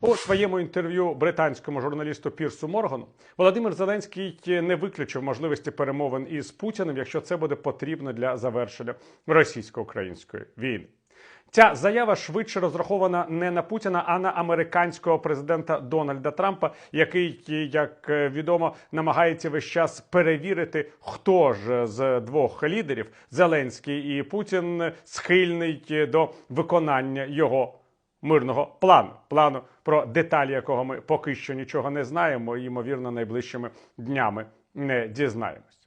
У своєму інтерв'ю британському журналісту Пірсу Моргану Володимир Зеленський не виключив можливості перемовин із Путіним, якщо це буде потрібно для завершення російсько-української війни. Ця заява швидше розрахована не на Путіна, а на американського президента Дональда Трампа, який, як відомо, намагається весь час перевірити, хто ж з двох лідерів Зеленський і Путін схильний до виконання його мирного плану, плану про деталі якого ми поки що нічого не знаємо, і ймовірно найближчими днями не дізнаємось.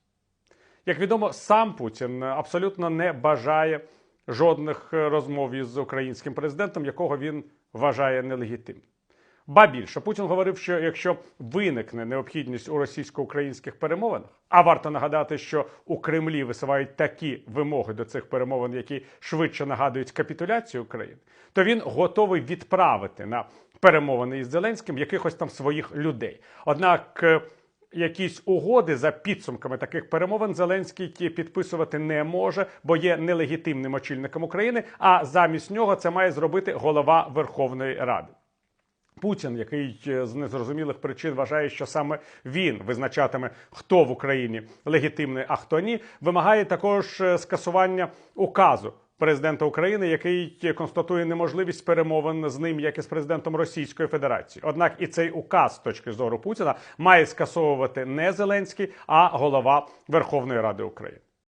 Як відомо, сам Путін абсолютно не бажає жодних розмов із українським президентом, якого він вважає нелегітимним. Ба більше Путін говорив, що якщо виникне необхідність у російсько-українських перемовинах, а варто нагадати, що у Кремлі висувають такі вимоги до цих перемовин, які швидше нагадують капітуляцію України, то він готовий відправити на перемовини із Зеленським якихось там своїх людей. Однак е, якісь угоди за підсумками таких перемовин Зеленський ті підписувати не може, бо є нелегітимним очільником України. А замість нього це має зробити голова Верховної Ради. Путін, який е, з незрозумілих причин вважає, що саме він визначатиме, хто в Україні легітимний, а хто ні, вимагає також е, скасування указу президента України, який констатує неможливість перемовин з ним, як і з президентом Російської Федерації. Однак і цей указ з точки зору Путіна має скасовувати не Зеленський, а голова Верховної Ради України.